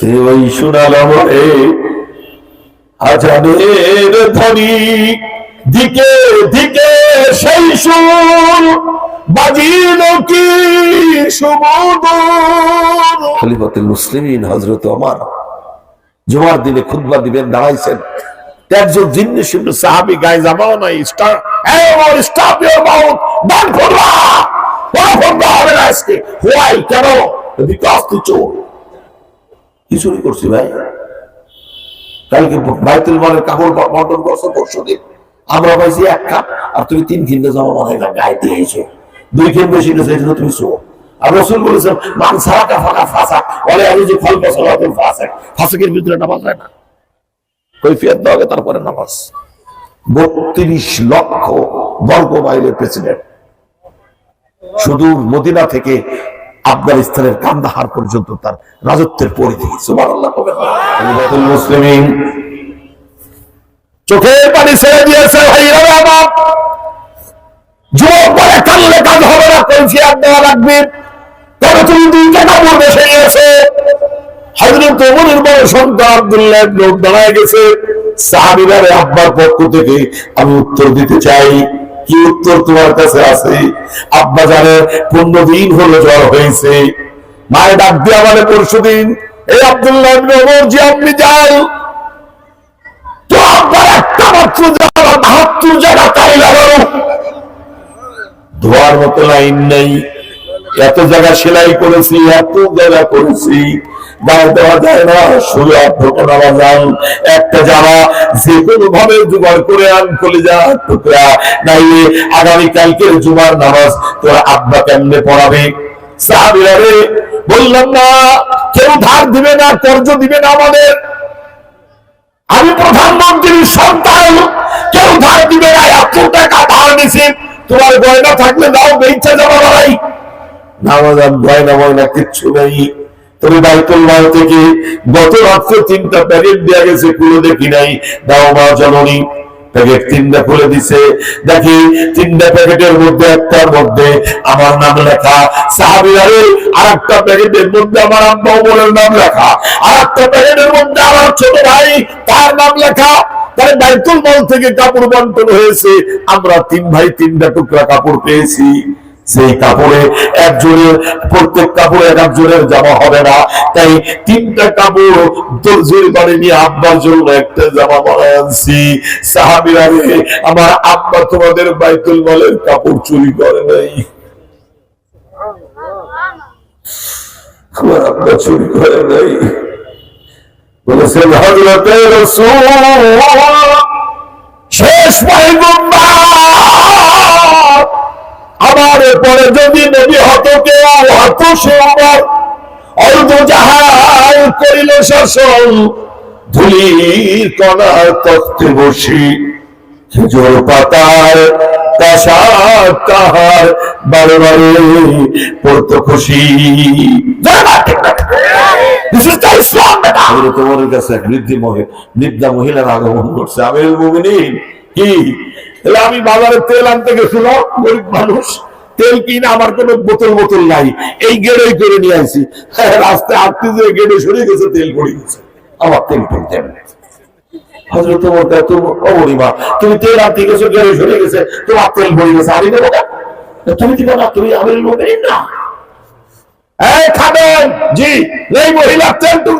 সে ওই শোনালাম রে আজানের ধ্বনি, দিকে দিকে সেই সুর বাজিল কি খলিফাতুল মুসলিমিন হযরত ওমর জুমার দিনে খুতবা দিবেন, দাঁড়াইছেন। একজন জিন্নি শুনল সাহাবি গায়ে জামাও নাই স্টার, এই Omar stop your mouth done খুতবা বড় খুতবা হবে না আজকে। হোয়াই, কেন? বিকজ তুই চোর কি চুরি করছি ভাই? কালকে বাইতুল মালের কাপড় বন্টন করছ, পরশু দিন। আমরা পাইছি এক কাপ, আর তুমি তিন কিনতে জমা মনে হয় গায়ে দিয়েছ দুই কিন বেশি এই জন্য তুমি শো আর রসুল বলেছেন, মান বলে আমি যে ফল পছন্দ তুমি ফাঁসে ফাঁসেকের ভিতরে নামাজ হয় না। কৈফিয়ত দেওয়া তারপরে নামাজ। বত্রিশ লক্ষ বর্গ মাইলের প্রেসিডেন্ট। শুধু মদিনা থেকে আফগানিস্তানের কান্দাহার পর্যন্ত তার রাজত্বের পরিধি। মুসলিমিন। চোখের পানি ছেড়ে দিয়েছে যুবক বলে কানলে কাজ হবে না কৈফিয়াত দেওয়া লাগবে? তবে তুমি ওমরের বড় সন্তান আব্দুল্লাহ দাঁড়ায় গেছে। আব্বার পক্ষ থেকে আমি উত্তর দিতে চাই। কি উত্তর তোমার কাছে আছে? আব্বা জানে, পনেরো দিন হলো জ্বর হয়েছে। মায়ের ডাক দিয়ে আমাদের পরশু দিন, এই আব্দুল্লাহ যে আপনি যাও এত জায়গা সেলাই করেছি, এত জায়গা করেছি। গায়ে দেওয়া যায় না। শুধু আপনাকে নামা যান একটা জামা, যে কোনো ভাবে জোগাড় করে আন কলিজা, টুকরা। নাইলে আগামী কালকের জুমার নামাজ তোর আব্বা কেমনে পড়াবে? সাহাবিরা বললাম না, কেউ ধার দিবে না, কর্জ দিবে না আমাদের। আমি প্রধানমন্ত্রীর সন্তান, কেউ ধার দিবে না, এত টাকা ধার নিছি। তোমার গয়না থাকলে দাও বেঞ্চা যাওয়া লড়াই নামাজান গয়না ময়না কিচ্ছু নেই। তুমি বাইতুল মাল থেকে গত রাত্রে তিনটা প্যাকেট দেওয়া গেছে, খুলে দেখি নাই। দাও মা জননী, প্যাকেট তিনটা খুলে দিছে। দেখি, তিনটা প্যাকেটের মধ্যে একটার মধ্যে আমার নাম লেখা। সাহাবিরারে আর একটা প্যাকেটের মধ্যে আমার আব্বা ওমরের নাম লেখা। আর একটা প্যাকেটের মধ্যে আমার ছোট ভাই, তার নাম লেখা। তাহলে বাইতুল মাল থেকে কাপড় বন্টন হয়েছে। আমরা তিন ভাই তিনটা টুকরা কাপড় পেয়েছি। সেই কাপড়ে একজনের প্রত্যেক কাপড়ে এক একজনের জামা হবে না। তাই তিনটা কাপড় দর্জির বাড়ি নিয়ে আব্বার জন্য একটা জামা বানায় আনছি। সাহাবিরা আমার আব্বা তোমাদের বাইতুল মালের কাপড় চুরি করে নাই। আমার আব্বা চুরি করে নাই। বলেছেন হজরতে রসুল শেষ পয়গম্বর পরে যদি নবী হত কেউ হত সোমবার অর্ধ জাহাজ করিল শাসন, ধুলির কণার তত্ত্বে বসি, খেজুর পাতার তাহার বারে বারে পড়তো খুশি। ওমরের কাছে এক বৃদ্ধি বৃদ্ধা মহিলার আগমন করছে মুমিনিন, কি? আমি বাজারে তেল আনতে গেছিলাম, গরিব মানুষ। তেল কিনে আমার কোনো বোতল বোতল নাই। এই গেড়ে করে নিয়ে আসি রাস্তায় আটকে যে গেড়ে সরে গেছে তেল পড়ে গেছে। আমার তেল কিনতে হজরত ওমর কয়, তুমি তেল আনতে গেছো গেড়ে সরে গেছে তোমার তেল পড়ে গেছে আমি দেবো না তুমি দিবে না তুমি মুমিনিন না।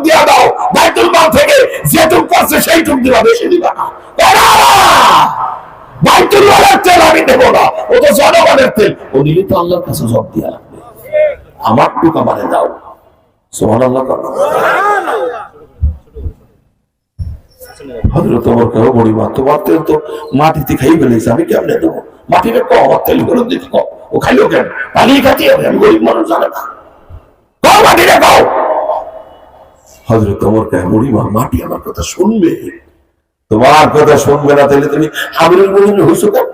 দিয়া দাও থেকে যে টুক পাচ্ছে সেই টুক দিবা বেশি দিবা না! আমার আমারে বড়ি মা মাটিতে খাই ফেলেছে, আমি কেমনে দেবো? মাটিতে কম আমার তেল করে দিতে কম ও খাইলেও কেন? পালিয়ে খাতি হবে, আমি গরিব মানুষ, জানে না। মাটি রে কও হজরত তোমার কে বুড়িমা মাটি আমার কথা শুনবে? তোমার কথা শুনবে না তাহলে তুমি আমিরুল মুমিনিন হইছো কেন।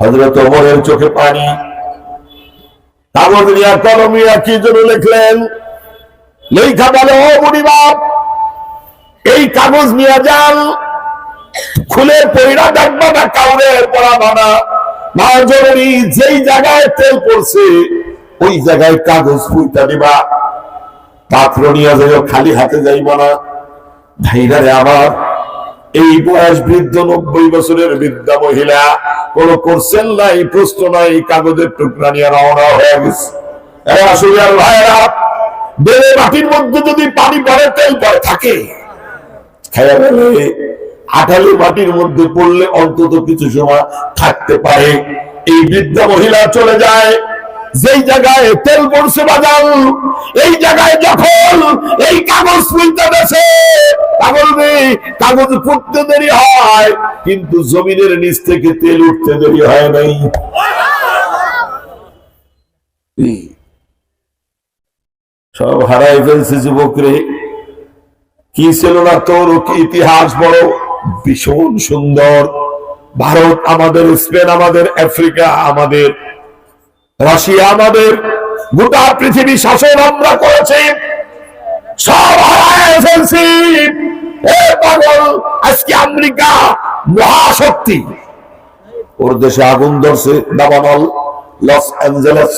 হজরত ওমরের চোখে পানি। কাগজ কলমিয়া কি জন্য লিখলেন? লেখা বলে, ও বুড়িমা এই কাগজ নিয়ে যান। খুলে পয়রা দেখবা না কাউরে পড়া না। মা জরুরি যেই জায়গায় তেল পড়ছে, ওই জায়গায় কাগজ ফুইটা দিবা। পাত্র নিয়ে যাইও, খালি হাতে যাইব না। ভাইরারে আমার এই বয়স বৃদ্ধ নব্বই বছরের বৃদ্ধা মহিলা, কোন কোর্সেল নাই, প্রশ্ন নাই, কাগজের টুকরা নিয়ে রওনা হয়ে গেছে। ভাইরা বেড়ে মাটির মধ্যে যদি পানি পড়ে, তেল পরে থাকে। খাইয়া গেলে আঠালি মাটির মধ্যে পড়লে অন্তত কিছু সময় থাকতে পারে। এই বৃদ্ধা মহিলা চলে যায় যেই জায়গায় তেল পড়ছে বাজাল, এই জায়গায় যখন এই কাগজ ফুলতে দেশে। কাগজ নেই কাগজ ফুটতে দেরি হয়, কিন্তু জমিনের নিচ থেকে তেল উঠতে দেরি হয় নাই। সব হারাই ফেলছে যুবকরে। কি ছিল না তোর? ইতিহাস বড়? ভীষণ সুন্দর। ভারত আমাদের, স্পেন আমাদের, আফ্রিকা আমাদের। রাশিয়া আমাদের গোটা পৃথিবী শাসন আমরা করেছি। সব পাগল, আজকে আমেরিকা মহাশক্তি। ওর দেশে আগুন ধরছে লস অ্যাঞ্জেলেস।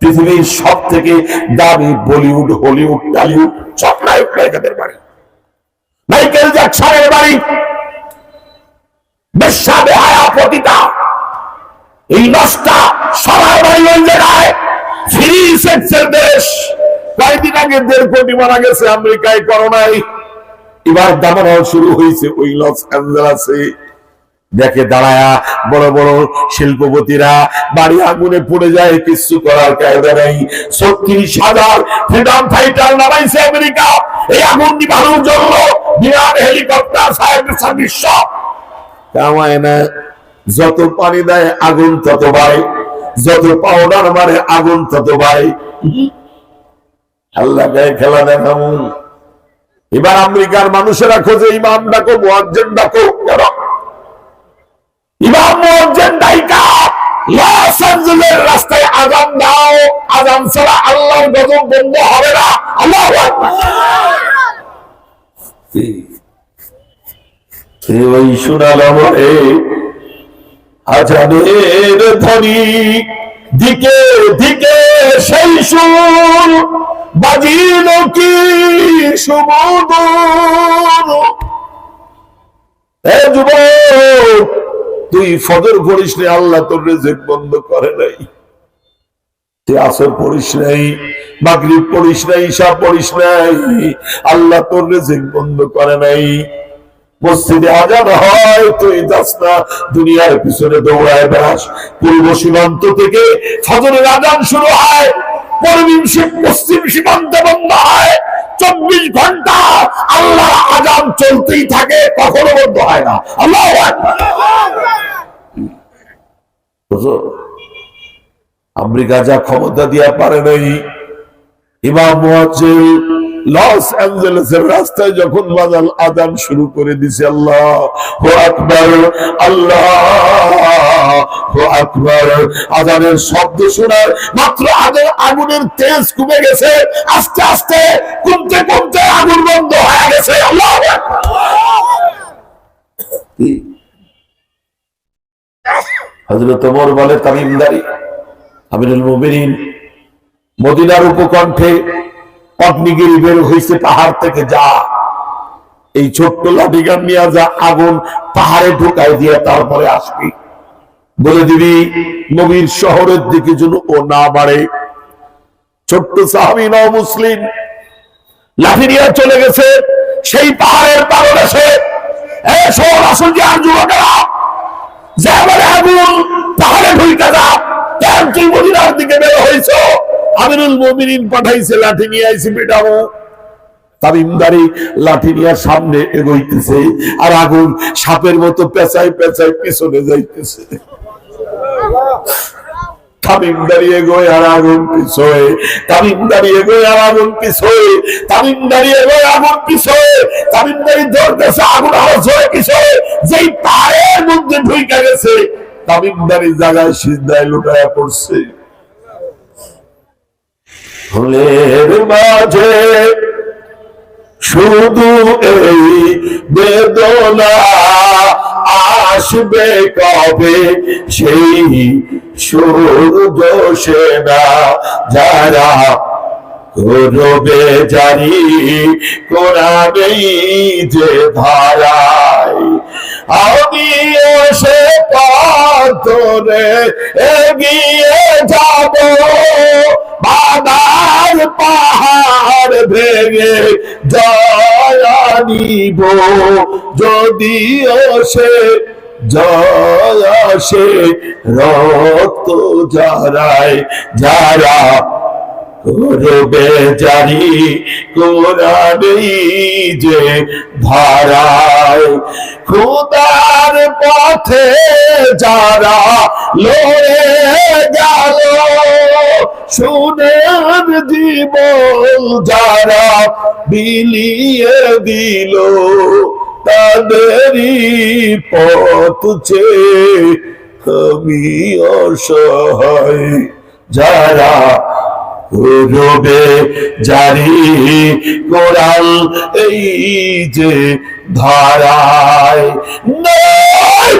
পৃথিবীর সব থেকে দামি বলিউড, হলিউড, টলিউড সব নায়ক নায়িকাদের বাড়ি। মাইকেল জ্যাকসনের বাড়ি। বেশ্যা বেহায়া পতিতা। এই নষ্টা শুরু হয়েছে ওই বড় বড় শিল্পপতিরা বাড়ি আগুনে পড়ে যায় কিছু করার কায়দা নেই। ছত্রিশ হাজার ফ্রিডম ফাইটার নামাইছে আমেরিকা। এই আগুন নিবানোর জন্য বিমান হেলিকপ্টার না, যত পানি দেয় আগুন তত বাড়ে। যত পাউডার মারে, আগুন তত বাড়ে। আল্লাহ গায়ে খেলা দেখাবো। এবার আমেরিকার মানুষেরা খোঁজে, ইমাম ডাকো, মোয়াজ্জেন ডাকো ইমাম, মুয়াজ্জিন দায়িকা লস অ্যাঞ্জেলের রাস্তায় আজান দাও, আজান ছাড়া আল্লাহর গজব বন্ধ হবে না। আল্লাহু ওই শোনালো বলে আজানের ধ্বনি, দিকে দিকে সেই সুর, বাজিল কি তুই ফজর পড়িস নি, আল্লাহ তোর রেজেক বন্ধ করে নাই। তুই আসর পড়িস নাই, মাগরিব পড়িস নাই, ঈশা পড়িস নাই, আল্লাহ তোর রেজেক বন্ধ করে নাই। মসজিদে আজান হয়, তুই যাস না, দুনিয়ার পিছনে দৌড়ায় বেড়াস। পূর্ব সীমান্ত থেকে ফজরের আজান শুরু হয় সীমান্তে বন্ধ আল্লাহ চলতেই থাকে হয় না। আল্লাহ আমেরিকা যা ক্ষমতা দিয়া পারে নাই যখন আদান শুরু করে দিছে, আল্লাহ হো আকবার, আল্লাহ আকবার। আজানের শব্দ শোনার মাত্র আগে আগুনের তেজ কমে গেছে, আস্তে আস্তে কমতে কমতে আগুন বন্ধ হয়ে গেছে হজরত বলে, তামিমদারি, আমিরুল মুমিনিন মদিনার উপকণ্ঠে অগ্নিগিরি বের হয়েছে পাহাড় থেকে যা। এই ছোট্ট লাঠিগান নিয়ে যা, আগুন পাহাড়ে ঢুকাই দিয়ে তারপরে আসবি। বলে দিবি, নবীর শহরের দিকে যেন ও না বাড়ে। ছোট্ট সাহাবি ন মুসলিম, লাঠি নিয়ে চলে গেছে। সেই পাহাড়ের পারদেশে এসো রাসুল জিয়ার যুবকেরা যে আগুন পাহাড়ে ঢুইকা যা কেন তুই মদিনার দিকে বের হয়েছ আমিরুল মুমিনিন পাঠাইছে, লাঠি নিয়ে আইছি পেটাবো তামিমদারি লাঠি নিয়ে সামনে এগোইতেছে আর আগুন সাপের মতো পেঁচাই পেঁচাই পেছনে যাইতেছে। তামিম দাঁড়িয়ে গই আর আগুন পিছোয় তামিম দাঁড়িয়ে গই আর আগুন পিছোয় তামিম দাঁড়িয়ে গই আগুন পিছোয় তামিম দাঁড়িয়ে ধরতেছে, আগুন আরও জোরে পিছোয়, যেই পায়ের মধ্যে ঢুইকা গেছে তামিম দাঁড়িয়ে জায়গায় সিদ্ধায় লুটায়া পড়ছে। ফুলের মাঝে শুধু এই বেদনা আসবে কবে? সেই সূর্য সেনা যারা করবে জারি কোরআনেই যে ধারায়। আমি এগিয়ে যাব। পাহাড় ভেঙে জয়ানিব যদিও সে জয় সে রক্ত যারায় যারা করবে জারি কোরআনেই যে ধারায় খুদার পথে যারা লড়ে গেল সুনের জীবন যারা বিলিয়ে দিল, তাদেরই পথ চেয়ে আমি অসহায়। যারা গুরুবে জারি কোরআন এই যে ধারায় নয়